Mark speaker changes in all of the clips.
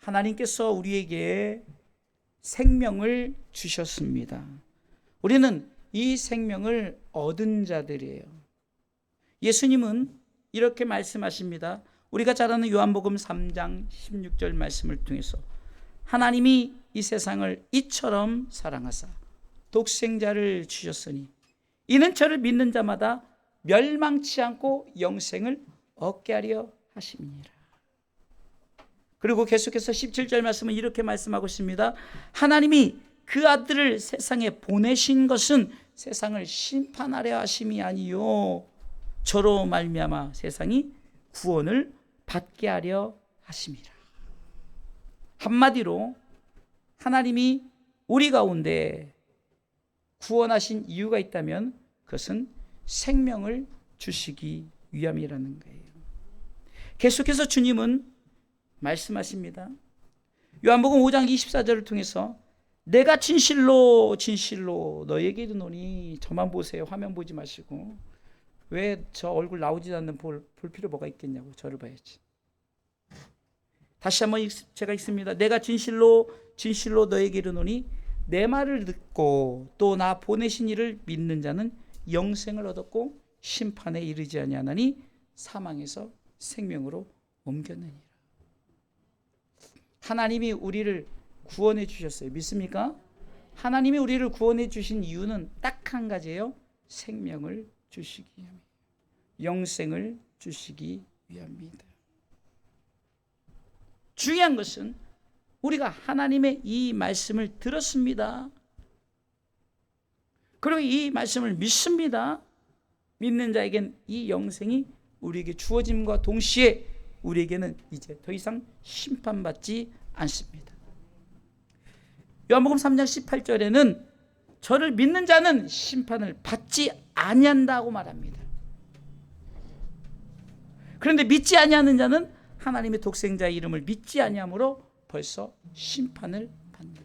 Speaker 1: 하나님께서 우리에게 생명을 주셨습니다. 우리는 이 생명을 얻은 자들이에요. 예수님은 이렇게 말씀하십니다. 우리가 잘 아는 요한복음 3장 16절 말씀을 통해서 하나님이 이 세상을 이처럼 사랑하사 독생자를 주셨으니 이는 저를 믿는 자마다 멸망치 않고 영생을 얻게 하려 하심이니라. 그리고 계속해서 17절 말씀은 이렇게 말씀하고 있습니다. 하나님이 그 아들을 세상에 보내신 것은 세상을 심판하려 하심이 아니요 저로 말미암아 세상이 구원을 받게 하려 하심이라. 한마디로 하나님이 우리 가운데 구원하신 이유가 있다면 그것은 생명을 주시기 위함이라는 거예요. 계속해서 주님은 말씀하십니다. 요한복음 5장 24절을 통해서 내가 진실로 진실로 너에게 이르노니 저만 보세요. 화면 보지 마시고 왜 저 얼굴 나오지 않는 볼, 볼 필요 뭐가 있겠냐고 저를 봐야지. 다시 한번 읽- 제가 읽습니다. 내가 진실로 진실로 너에게 이르노니 내 말을 듣고 또 나 보내신 이를 믿는 자는 영생을 얻었고 심판에 이르지 아니하나니 사망에서 생명으로 옮겼느니라. 하나님이 우리를 구원해 주셨어요. 믿습니까? 하나님이 우리를 구원해 주신 이유는 딱 한 가지예요. 생명을 주시기 위함. 영생을 주시기 위함입니다. 중요한 것은 우리가 하나님의 이 말씀을 들었습니다. 그리고 이 말씀을 믿습니다. 믿는 자에겐 이 영생이 우리에게 주어짐과 동시에 우리에게는 이제 더 이상 심판받지 않습니다. 요한복음 3장 18절에는 저를 믿는 자는 심판을 받지 아니한다고 말합니다. 그런데 믿지 아니하는 자는 하나님의 독생자의 이름을 믿지 아니함으로 벌써 심판을 받는다.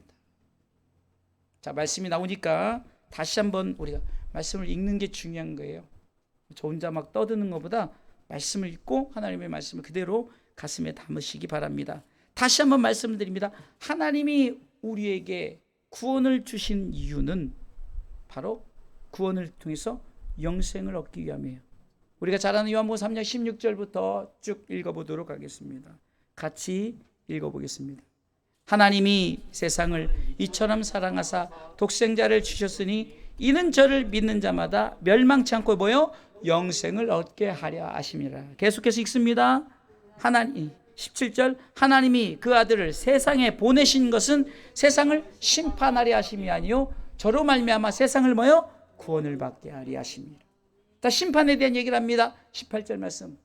Speaker 1: 자, 말씀이 나오니까 다시 한번 우리가 말씀을 읽는 게 중요한 거예요. 저 혼자 막 떠드는 것보다 말씀을 읽고 하나님의 말씀을 그대로 가슴에 담으시기 바랍니다. 다시 한번 말씀을 드립니다. 하나님이 우리에게 구원을 주신 이유는 바로 구원을 통해서 영생을 얻기 위함이에요. 우리가 잘 아는 요한복음 3장 16절부터 쭉 읽어보도록 하겠습니다. 같이 읽어보겠습니다. 하나님이 세상을 이처럼 사랑하사 독생자를 주셨으니 이는 저를 믿는 자마다 멸망치 않고 뭐요? 영생을 얻게 하려 하심이라. 계속해서 읽습니다. 하나님 17절 하나님이 그 아들을 세상에 보내신 것은 세상을 심판하려 하심이 아니요 저로 말미암아 세상을 뭐요? 구원을 받게 하려 하심이라. 다 심판에 대한 얘기를 합니다. 18절 말씀.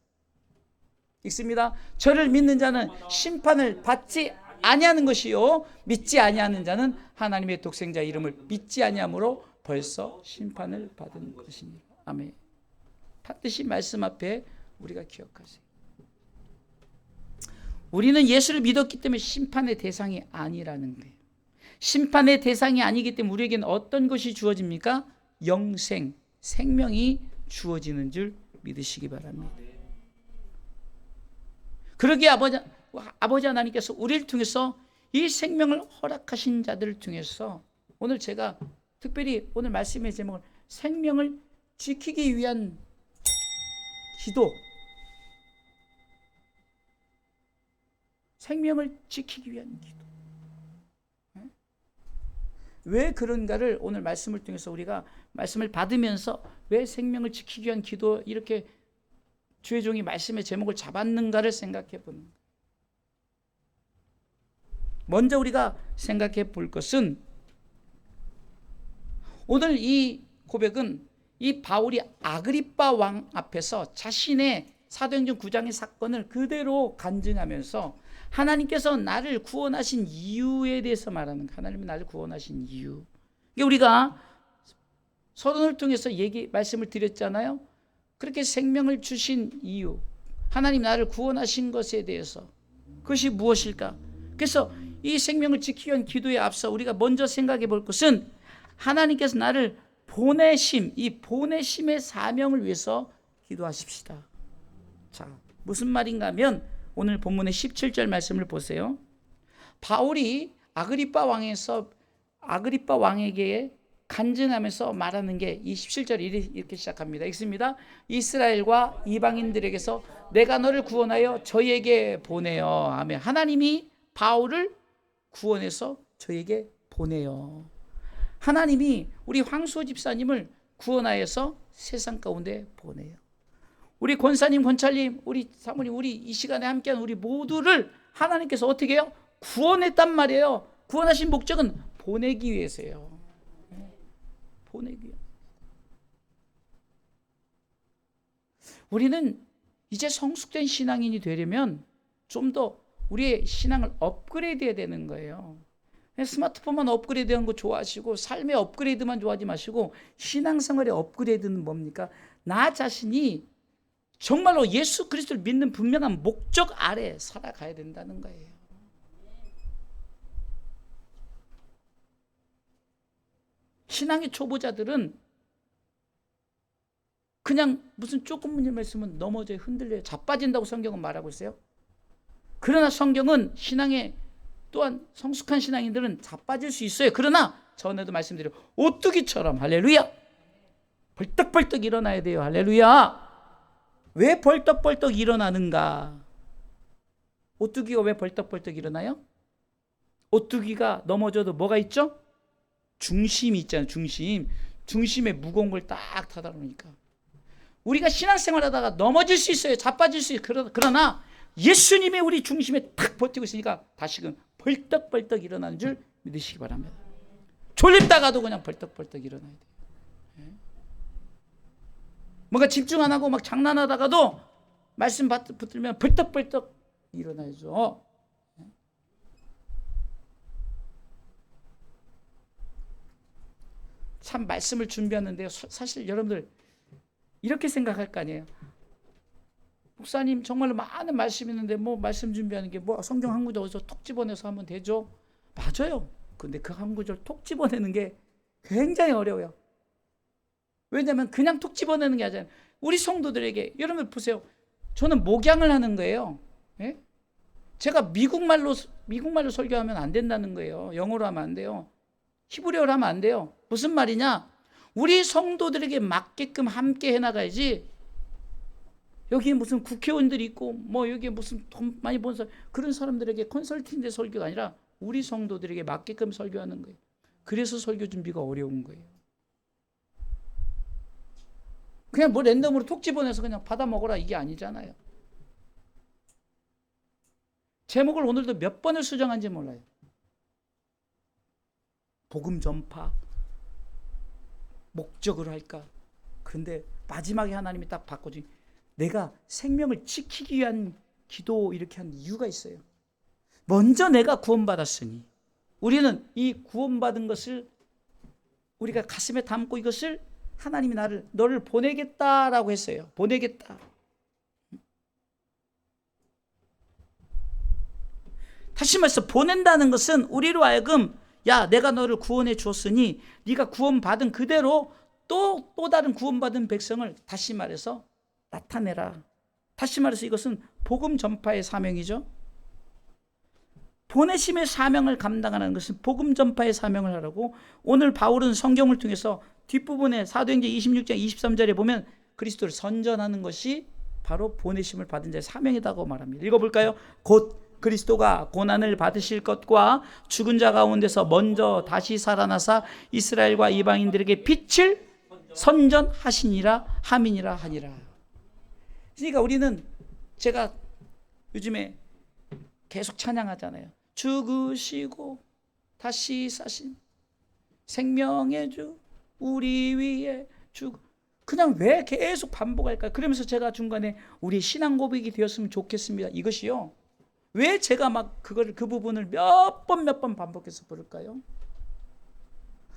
Speaker 1: 읽습니다. 저를 믿는 자는 심판을 받지 아니하는 것이요 믿지 아니하는 자는 하나님의 독생자 이름을 믿지 아니함으로 벌써 심판을 받은 것입니다. 아멘. 반드시 말씀 앞에 우리가 기억하세요. 우리는 예수를 믿었기 때문에 심판의 대상이 아니라는 거예요. 심판의 대상이 아니기 때문에 우리에게는 어떤 것이 주어집니까? 영생, 생명이 주어지는 줄 믿으시기 바랍니다. 그러기에 아버지, 아버지 하나님께서 우리를 통해서 이 생명을 허락하신 자들을 통해서 오늘 제가 특별히 오늘 말씀의 제목을 생명을 지키기 위한 기도 생명을 지키기 위한 기도 예? 왜 그런가를 오늘 말씀을 통해서 우리가 말씀을 받으면서 왜 생명을 지키기 위한 기도 이렇게 주의 종이 말씀의 제목을 잡았는가를 생각해 보는 거예요. 먼저 우리가 생각해 볼 것은 오늘 이 고백은 이 바울이 아그리빠 왕 앞에서 자신의 사도행전 9장의 사건을 그대로 간증하면서 하나님께서 나를 구원하신 이유에 대해서 말하는. 하나님이 나를 구원하신 이유. 이게 우리가 서론을 통해서 얘기 말씀을 드렸잖아요. 그렇게 생명을 주신 이유, 하나님 나를 구원하신 것에 대해서 그것이 무엇일까? 그래서 이 생명을 지키기 위한 기도에 앞서 우리가 먼저 생각해 볼 것은 하나님께서 나를 보내심, 이 보내심의 사명을 위해서 기도하십시다. 자, 무슨 말인가 하면 오늘 본문의 17절 말씀을 보세요. 바울이 아그리빠 왕에서 아그리빠 왕에게 간증하면서 말하는 게 27절 이렇게 시작합니다. 읽습니다. 이스라엘과 이방인들에게서 내가 너를 구원하여 저희에게 보내요. 아멘. 하나님이 바울을 구원해서 저에게 보내요. 하나님이 우리 황수호 집사님을 구원하여서 세상 가운데 보내요. 우리 권사님, 권찰님, 우리 사모님, 우리 이 시간에 함께한 우리 모두를 하나님께서 어떻게 해요? 구원했단 말이에요. 구원하신 목적은 보내기 위해서요. 네. 보내기. 우리는 이제 성숙된 신앙인이 되려면 좀 더 우리의 신앙을 업그레이드 해야 되는 거예요. 스마트폰만 업그레이드하는 거 좋아하시고 삶의 업그레이드만 좋아하지 마시고 신앙생활의 업그레이드는 뭡니까? 나 자신이 정말로 예수 그리스도를 믿는 분명한 목적 아래 살아가야 된다는 거예요. 신앙의 초보자들은 그냥 무슨 조금 문제 말씀은 넘어져 흔들려요. 자빠진다고 성경은 말하고 있어요. 그러나 성경은 신앙의 또한 성숙한 신앙인들은 자빠질 수 있어요. 그러나 전에도 말씀드려 오뚜기처럼 할렐루야 벌떡벌떡 일어나야 돼요. 할렐루야. 왜 벌떡벌떡 일어나는가? 오뚜기가 왜 벌떡벌떡 일어나요? 오뚜기가 넘어져도 뭐가 있죠? 중심이 있잖아요. 중심. 중심에 무거운 걸 딱 타다 보니까. 우리가 신앙생활 하다가 넘어질 수 있어요. 자빠질 수 있어요. 그러나 예수님이 우리 중심에 탁 버티고 있으니까 다시금 벌떡벌떡 일어나는 줄 믿으시기 바랍니다. 졸립다가도 그냥 벌떡벌떡 일어나야 돼요. 예? 뭔가 집중 안 하고 막 장난하다가도 말씀 붙들면 벌떡벌떡 일어나야죠. 예? 참 말씀을 준비하는데요. 사실 여러분들 이렇게 생각할 거 아니에요. 목사님 정말로 많은 말씀 있는데 뭐 말씀 준비하는 게 뭐 성경 한 구절 어디서 톡 집어내서 하면 되죠? 맞아요. 근데 그 한 구절 톡 집어내는 게 굉장히 어려워요. 왜냐하면 그냥 톡 집어내는 게 아니라 우리 성도들에게 여러분 보세요. 저는 목양을 하는 거예요. 예? 제가 미국 말로 미국 말로 설교하면 안 된다는 거예요. 영어로 하면 안 돼요. 히브리어로 하면 안 돼요. 무슨 말이냐? 우리 성도들에게 맞게끔 함께 해나가야지. 여기 무슨 국회의원들이 있고 뭐 여기 무슨 돈 많이 번 사람 그런 사람들에게 컨설팅 대 설교가 아니라 우리 성도들에게 맞게끔 설교하는 거예요. 그래서 설교 준비가 어려운 거예요. 그냥 뭐 랜덤으로 톡 집어내서 그냥 받아 먹어라 이게 아니잖아요. 제목을 오늘도 몇 번을 수정한지 몰라요. 복음 전파 목적으로 할까? 근데 마지막에 하나님이 딱 바꿔주니 내가 생명을 지키기 위한 기도 이렇게 한 이유가 있어요. 먼저 내가 구원받았으니 우리는 이 구원받은 것을 우리가 가슴에 담고 이것을 하나님이 나를 너를 보내겠다라고 했어요. 보내겠다. 다시 말해서 보낸다는 것은 우리로 하여금 야 내가 너를 구원해 주었으니 네가 구원받은 그대로 또 또 다른 구원받은 백성을 다시 말해서 나타내라. 다시 말해서 이것은 복음 전파의 사명이죠. 보내심의 사명을 감당하는 것은 복음 전파의 사명을 하라고 오늘 바울은 성경을 통해서 뒷부분에 사도행전 26장 23절에 보면 그리스도를 선전하는 것이 바로 보내심을 받은 자의 사명이라고 말합니다. 읽어볼까요? 곧 그리스도가 고난을 받으실 것과 죽은 자 가운데서 먼저 다시 살아나사 이스라엘과 이방인들에게 빛을 선전하시니라 함이니라 하니라. 그러니까 우리는 제가 요즘에 계속 찬양하잖아요. 죽으시고 다시 사신 생명의 주 우리 위에 죽 그냥 왜 계속 반복할까요? 그러면서 제가 중간에 우리 신앙 고백이 되었으면 좋겠습니다. 이것이요. 왜 제가 막 그걸 그 부분을 몇 번 몇 번 반복해서 부를까요?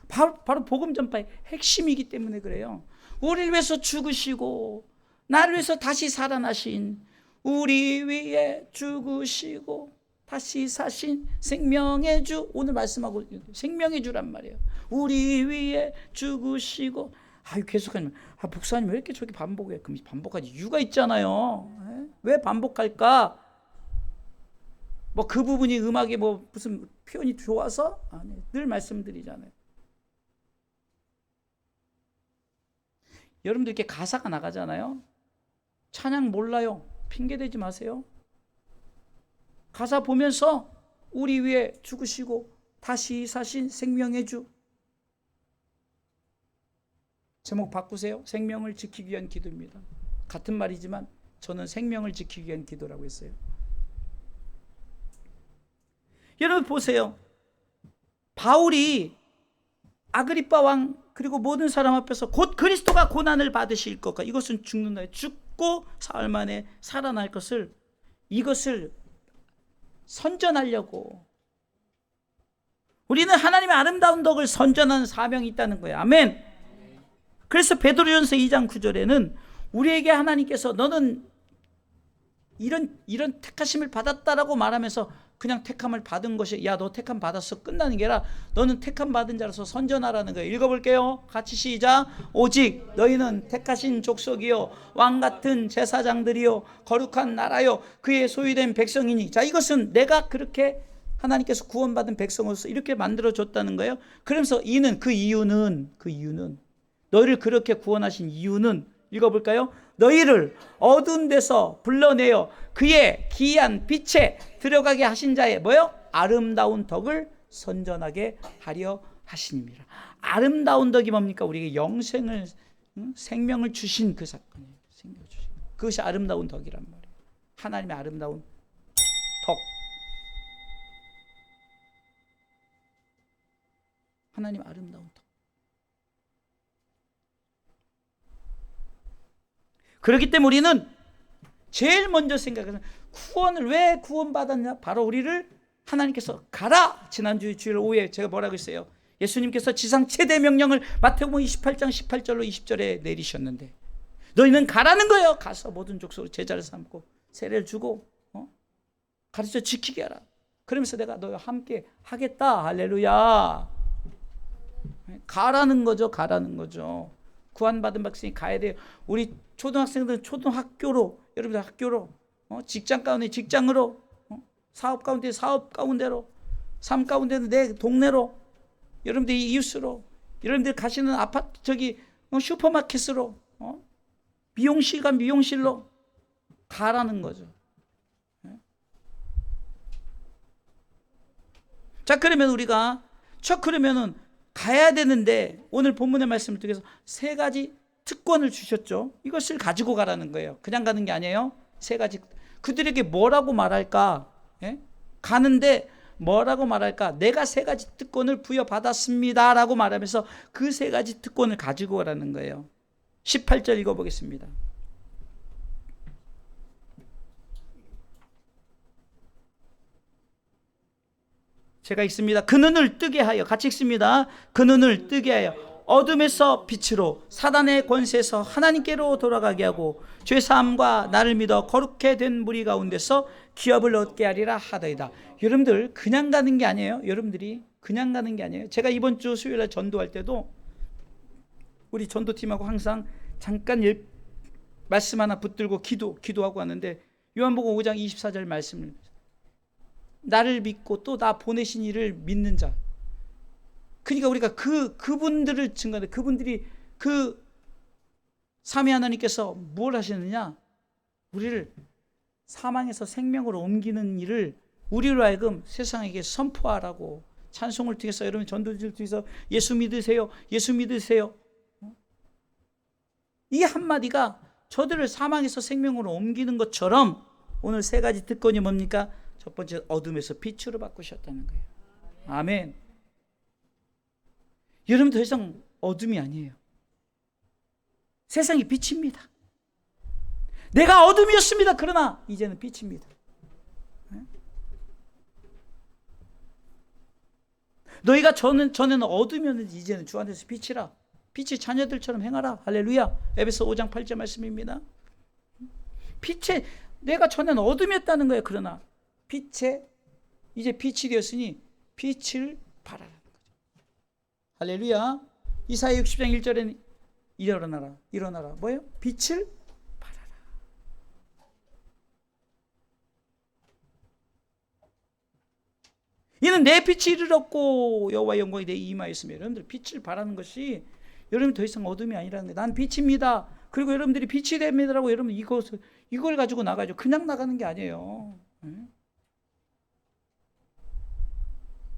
Speaker 1: 바로, 바로 복음 전파의 핵심이기 때문에 그래요. 우리를 위해서 죽으시고 나를 위해서 다시 살아나신 우리 위에 죽으시고 다시 사신 생명의 주 오늘 말씀하고 생명의 주란 말이에요. 우리 위에 죽으시고 아유 계속하면 아 목사님 왜 이렇게 저기 반복해? 그럼 반복할 이유가 있잖아요. 왜 반복할까? 뭐 그 부분이 음악에 뭐 무슨 표현이 좋아서 아니 늘 말씀드리잖아요. 여러분들 이렇게 가사가 나가잖아요. 찬양 몰라요. 핑계 대지 마세요. 가사 보면서 우리 위에 죽으시고 다시 사신 생명의 주. 제목 바꾸세요. 생명을 지키기 위한 기도입니다. 같은 말이지만 저는 생명을 지키기 위한 기도라고 했어요. 여러분 보세요. 바울이 아그리빠 왕 그리고 모든 사람 앞에서 곧 그리스도가 고난을 받으실 것과 이것은 죽는다. 죽 고 사흘 만에 살아날 것을 이것을 선전하려고 우리는 하나님의 아름다운 덕을 선전하는 사명이 있다는 거예요. 아멘. 그래서 베드로전서 2장 9절에는 우리에게 하나님께서 너는 이런 이런 택하심을 받았다라고 말하면서 그냥 택함을 받은 것이 야 너 택함 받았어 끝나는 게 아니라 너는 택함 받은 자로서 선전하라는 거예요. 읽어볼게요. 같이 시작. 오직 너희는 택하신 족속이요 왕 같은 제사장들이요 거룩한 나라요 그의 소유된 백성이니 자 이것은 내가 그렇게 하나님께서 구원받은 백성으로서 이렇게 만들어 줬다는 거예요. 그러면서 이는 그 이유는 그 이유는 너희를 그렇게 구원하신 이유는 읽어볼까요? 너희를 어두운 데서 불러내어 그의 기이한 빛에 들어가게 하신 자의 뭐요? 아름다운 덕을 선전하게 하려 하시니라. 아름다운 덕이 뭡니까? 우리에게 영생을 응? 생명을 주신 그 사건이에요. 생명 주신 그것이 아름다운 덕이란 말이에요. 하나님의 아름다운 덕. 하나님 아름다운 덕. 그렇기 때문에 우리는 제일 먼저 생각하는 구원을 왜 구원받았냐? 바로 우리를 하나님께서 가라. 지난주 주일 오후에 제가 뭐라고 했어요? 예수님께서 지상 최대 명령을 마태복음 28장 18절로 20절에 내리셨는데 너희는 가라는 거예요. 가서 모든 족속으로 제자를 삼고 세례를 주고 어? 가르쳐 지키게 하라. 그러면서 내가 너희와 함께 하겠다. 할렐루야. 가라는 거죠. 가라는 거죠. 구원받은 백성이 가야 돼요. 우리 초등학생들은 초등학교로 여러분들 학교로 어? 직장 가운데 직장으로 어? 사업 가운데 사업 가운데로 삶 가운데는 내 동네로 여러분들 이웃으로 여러분들 가시는 아파트 저기 어? 슈퍼마켓으로 어? 미용실 가 미용실로 가라는 거죠. 예? 자 그러면 우리가 저 그러면은 가야 되는데 오늘 본문의 말씀을 통해서 세 가지 특권을 주셨죠. 이것을 가지고 가라는 거예요. 그냥 가는 게 아니에요. 세 가지 그들에게 뭐라고 말할까? 예? 가는데 뭐라고 말할까? 내가 세 가지 특권을 부여받았습니다 라고 말하면서 그 세 가지 특권을 가지고 가라는 거예요. 18절 읽어보겠습니다. 제가 읽습니다. 그 눈을 뜨게 하여 같이 읽습니다. 그 눈을 뜨게 하여 어둠에서 빛으로 사단의 권세에서 하나님께로 돌아가게 하고 죄 사함과 나를 믿어 거룩해 된 무리 가운데서 기업을 얻게 하리라 하더이다. 여러분들 그냥 가는 게 아니에요. 여러분들이 그냥 가는 게 아니에요. 제가 이번 주 수요일에 전도할 때도 우리 전도팀하고 항상 잠깐 예, 말씀 하나 붙들고 기도 기도하고 왔는데 요한복음 5장 24절 말씀을 나를 믿고 또 나 보내신 이를 믿는 자. 그러니까 우리가 그 그분들을 증거하는 그분들이 그 삼위 하나님께서 뭘 하시느냐? 우리를 사망에서 생명으로 옮기는 일을 우리로 하여금 세상에게 선포하라고 찬송을 통해서 여러분 전도지를 통해서 예수 믿으세요. 예수 믿으세요. 이 한마디가 저들을 사망에서 생명으로 옮기는 것처럼 오늘 세 가지 특권이 뭡니까? 첫 번째 어둠에서 빛으로 바꾸셨다는 거예요. 아멘. 여러분 더 이상 어둠이 아니에요. 세상이 빛입니다. 내가 어둠이었습니다. 그러나 이제는 빛입니다. 너희가 저는 전에는 어둠이었는데 이제는 주 안에서 빛이라. 빛의 자녀들처럼 행하라. 할렐루야. 에베소 5장 8절 말씀입니다. 빛의 내가 전에는 어둠이었다는 거예요. 그러나 빛에 이제 빛이 되었으니 빛을 거죠. 할렐루야. 이사야 60장 1절에는 일어나라. 일어나라. 뭐예요? 빛을 발하라. 이는 내 빛이 이르렀고 여호와 영광이 내 있으며 여러분들 빛을 바라는 것이 여러분 더 이상 어둠이 아니라는 거예요. 난 빛입니다. 그리고 여러분들이 빛이 됩니다라고 여러분 이것 이걸 가지고 나가죠. 그냥 나가는 게 아니에요. 응?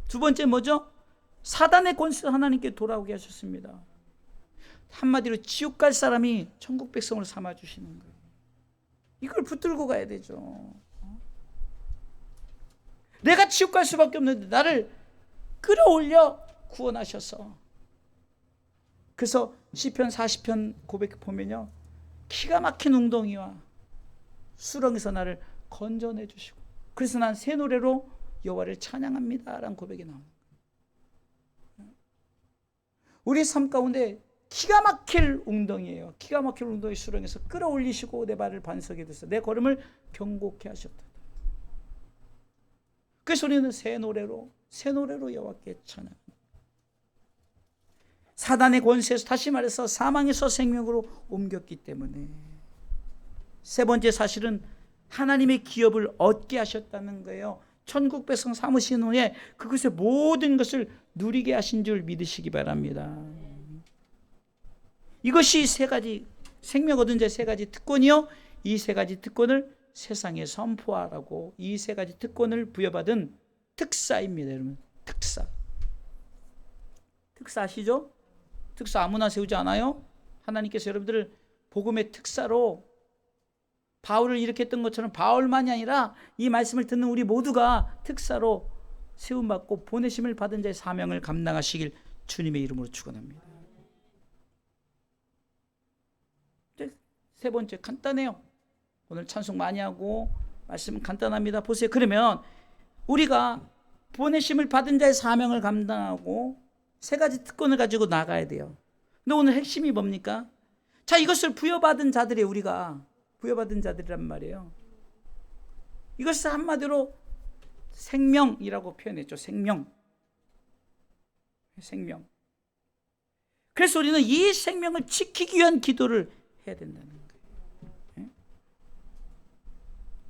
Speaker 1: 두 번째 뭐죠? 사단의 권세 하나님께 돌아오게 하셨습니다. 한마디로 지옥 갈 사람이 천국 백성을 삼아 주시는 거예요. 이걸 붙들고 가야 되죠. 내가 지옥 갈 수밖에 없는데 나를 끌어올려 구원하셔서 그래서 시편 40편 고백 보면요. 기가 막힌 웅덩이와 수렁에서 나를 건져내 주시고 그래서 난 새 노래로 여호와를 찬양합니다라는 고백이 나옵니다. 우리 삶 가운데 기가 막힐 웅덩이에요. 기가 막힐 웅덩이 수렁에서 끌어올리시고 내 발을 반석에 두서 내 걸음을 경고케 하셨다. 그래서 우리는 새 노래로 새 노래로 여호와께 찬양. 사단의 권세에서 다시 말해서 사망에서 생명으로 옮겼기 때문에 세 번째 사실은 하나님의 기업을 얻게 하셨다는 거예요. 천국 백성 삼으신 후에 그것의 모든 것을 누리게 하신 줄 믿으시기 바랍니다. 이것이 세 가지 생명 얻은 자 세 가지 특권이요. 이 세 가지 특권을 세상에 선포하라고 이 세 가지 특권을 부여받은 특사입니다, 여러분. 특사. 특사 아시죠? 특사 아무나 세우지 않아요? 하나님께서 여러분들을 복음의 특사로 바울을 일으켰던 것처럼 바울만이 아니라 이 말씀을 듣는 우리 모두가 특사로 세움받고 보내심을 받은 자의 사명을 감당하시길 주님의 이름으로 축원합니다. 세 번째 간단해요. 오늘 찬송 많이 하고 말씀은 간단합니다. 보세요. 그러면 우리가 보내심을 받은 자의 사명을 감당하고 세 가지 특권을 가지고 나가야 돼요. 근데 오늘 핵심이 뭡니까? 자, 이것을 부여받은 자들이 우리가 부여받은 자들이란 말이에요. 이것을 한마디로 생명이라고 표현했죠. 생명. 생명. 그래서 우리는 이 생명을 지키기 위한 기도를 해야 된다는 거예요. 예?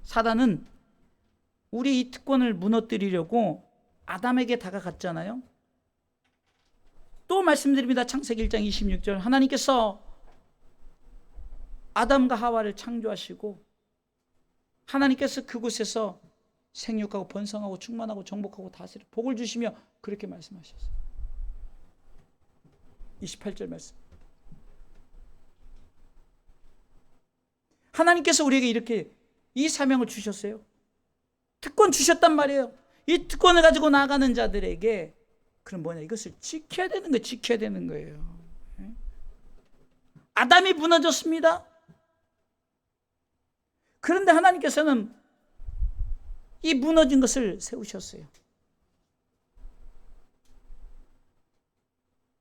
Speaker 1: 사단은 우리 이 특권을 무너뜨리려고 아담에게 다가갔잖아요. 또 말씀드립니다. 창세기 1장 26절. 하나님께서 아담과 하와를 창조하시고 하나님께서 그곳에서 생육하고 번성하고 충만하고 정복하고 다스려 복을 주시며 그렇게 말씀하셨어요. 28절 말씀. 하나님께서 우리에게 이렇게 이 사명을 주셨어요. 특권 주셨단 말이에요. 이 특권을 가지고 나가는 자들에게 그럼 뭐냐 이것을 지켜야 되는 거예요. 지켜야 되는 거예요. 예? 아담이 무너졌습니다. 그런데 하나님께서는 이 무너진 것을 세우셨어요.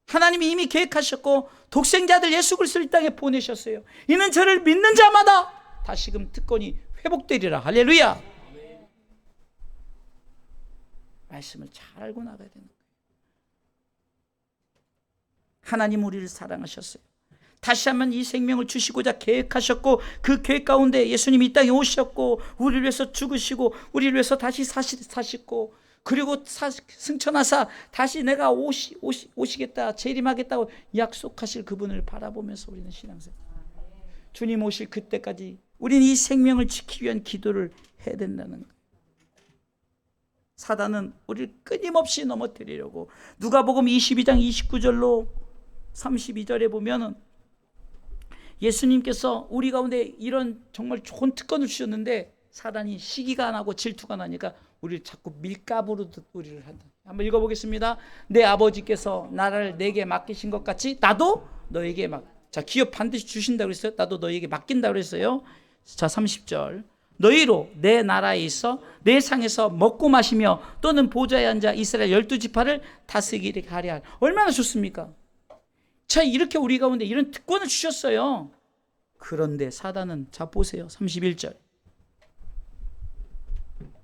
Speaker 1: 하나님이 이미 계획하셨고 독생자들 예수 그리스도를 이 땅에 보내셨어요. 이는 저를 믿는 자마다 다시금 특권이 회복되리라. 할렐루야. 말씀을 잘 알고 나가야 되는 거예요. 하나님 우리를 사랑하셨어요. 다시 한번 이 생명을 주시고자 계획하셨고 그 계획 가운데 예수님이 이 땅에 오셨고 우리를 위해서 죽으시고 우리를 위해서 다시 사시, 사시고 그리고 사, 승천하사 다시 내가 오시, 오시, 오시겠다 재림하겠다고 약속하실 그분을 바라보면서 우리는 신앙생활 주님 오실 그때까지 우리는 이 생명을 지키기 위한 기도를 해야 된다는 거예요. 사단은 우리를 끊임없이 넘어뜨리려고 누가복음 22장 29절로 32절에 보면은 예수님께서 우리 가운데 이런 정말 좋은 특권을 주셨는데 사단이 시기가 나고 질투가 나니까 우리를 자꾸 밀가부로 우리를 한다. 한번 읽어보겠습니다. 내 아버지께서 나라를 내게 맡기신 것 같이 나도 너에게 막. 자 기업 반드시 주신다 그랬어요. 나도 너에게 맡긴다 그랬어요. 자 30절. 너희로 내 나라에 있어 내 상에서 먹고 마시며 또는 보좌에 앉아 이스라엘 열두 지파를 다스리게 하려 얼마나 좋습니까? 자, 이렇게 우리 가운데 이런 특권을 주셨어요. 그런데 사단은 자 보세요. 31절.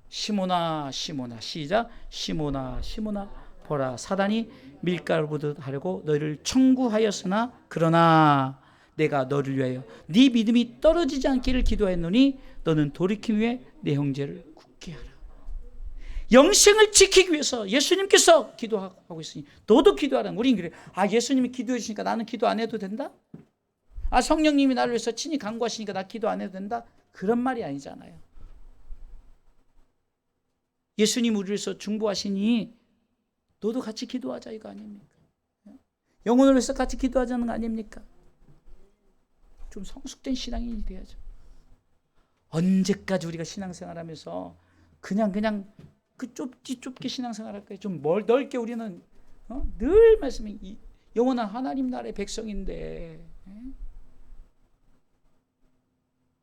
Speaker 1: 시모나 시모나 시작 시모나 시모나 보라 사단이 밀가루 보듯 하려고 너희를 청구하였으나 그러나 내가 너를 위하여 네 믿음이 떨어지지 않기를 기도하였노니 너는 돌이킨 후에 내 형제를. 영생을 지키기 위해서 예수님께서 기도하고 있으니 너도 기도하라. 우린 그래. 아 예수님이 기도해 주시니까 나는 기도 안 해도 된다? 아 성령님이 나를 위해서 친히 간구하시니까 나 기도 안 해도 된다? 그런 말이 아니잖아요. 예수님 우리를 위해서 중보하시니 너도 같이 기도하자 이거 아닙니까? 영혼을 위해서 같이 기도하자는 거 아닙니까? 좀 성숙된 신앙인이 돼야죠. 언제까지 우리가 신앙생활하면서 그냥 그냥 그 좁기 좁게 신앙생활할 거예요. 좀 멀, 넓게 우리는 어? 늘 말씀이 이 영원한 하나님 나라의 백성인데 예?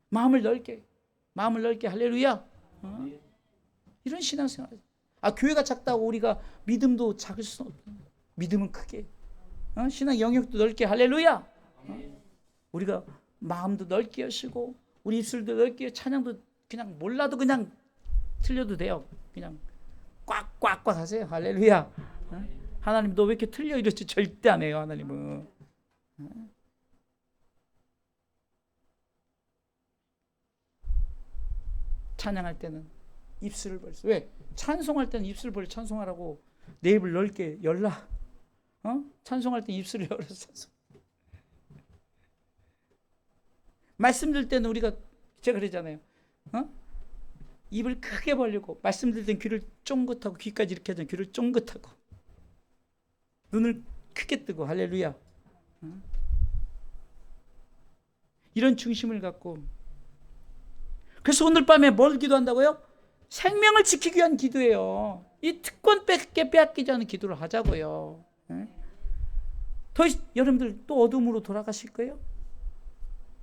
Speaker 1: 마음을 넓게 마음을 넓게 할렐루야. 어? 이런 신앙생활. 아 교회가 작다고 우리가 믿음도 작을 수 없. 믿음은 크게. 어? 신앙 영역도 넓게 할렐루야. 어? 우리가 마음도 넓게 여시고 우리 입술도 넓게 찬양도 그냥 몰라도 그냥 틀려도 돼요. 그냥 꽉꽉꽉 하세요. 할렐루야. 어? 하나님 너 왜 이렇게 틀려 이러지 절대 안 해요. 하나님은. 어? 찬양할 때는 입술을 벌써 왜 찬송할 때는 입술 벌 찬송하라고 내 입을 넓게 열라. 어? 찬송할 때 입술을 열어서 찬송. 말씀 들 때는 우리가 제가 그러잖아요. 어? 입을 크게 벌리고 말씀 들 때는 귀를 쫑긋하고 귀까지 이렇게 하잖아요. 귀를 쫑긋하고 눈을 크게 뜨고 할렐루야. 어? 이런 중심을 갖고 그래서 오늘 밤에 뭘 기도한다고요? 생명을 지키기 위한 기도예요. 이 특권 뺏게 빼앗기지 않은 기도를 하자고요. 예? 더 있- 여러분들 또 어둠으로 돌아가실 거예요?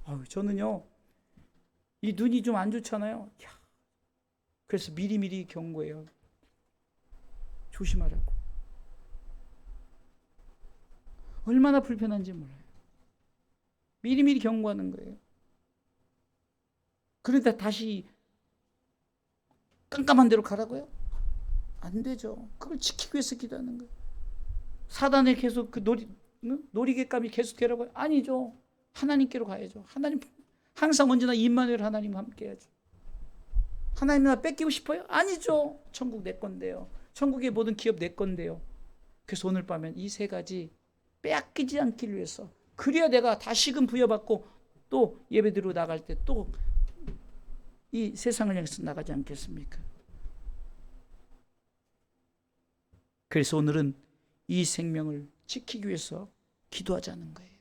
Speaker 1: 아유, 저는요 이 눈이 좀 안 좋잖아요. 야, 그래서 미리미리 경고해요. 조심하라고. 얼마나 불편한지 몰라요. 미리미리 경고하는 거예요. 그러다 다시 깜깜한 데로 가라고요? 안 되죠. 그걸 지키기 위해서 기도하는 거예요. 사단에 계속 그 놀이 응? 놀이개감이 계속 되라고요? 아니죠. 하나님께로 가야죠. 하나님 항상 언제나 임마누엘 하나님과 함께야죠. 하나님 나 뺏기고 싶어요? 아니죠. 천국 내 건데요. 천국의 모든 기업 내 건데요. 그래서 오늘 밤엔 이 세 가지 빼앗기지 않기 위해서 그래야 내가 다시금 부여받고 또 예배드리러 나갈 때 또 이 세상을 향해서 나가지 않겠습니까? 그래서 오늘은 이 생명을 지키기 위해서 기도하자는 거예요.